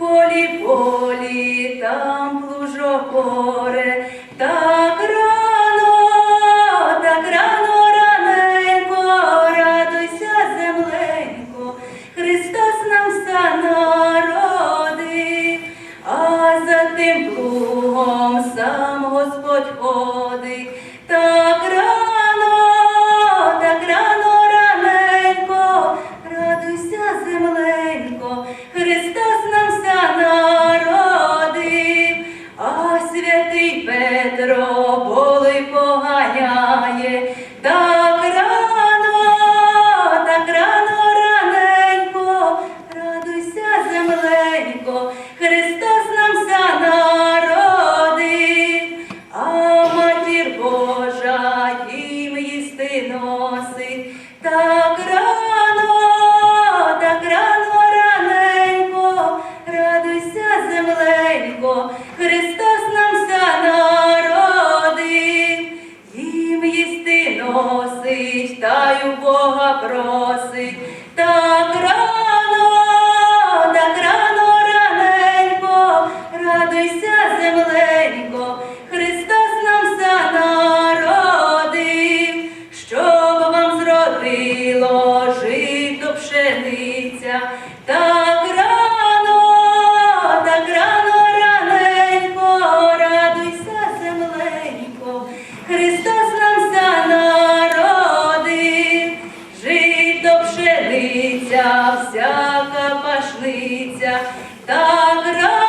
полі полі, там плужо горе, так рано, так рано раненько, радуйся земленько, Христос нам ста народив, а за тим плугом сам Господь ходить. поле поганяє. прокинься, так рано, так рано раненько, радуйся, земленько, Христос нам за занародив, жито пшениця, всяка пашниця, так рано.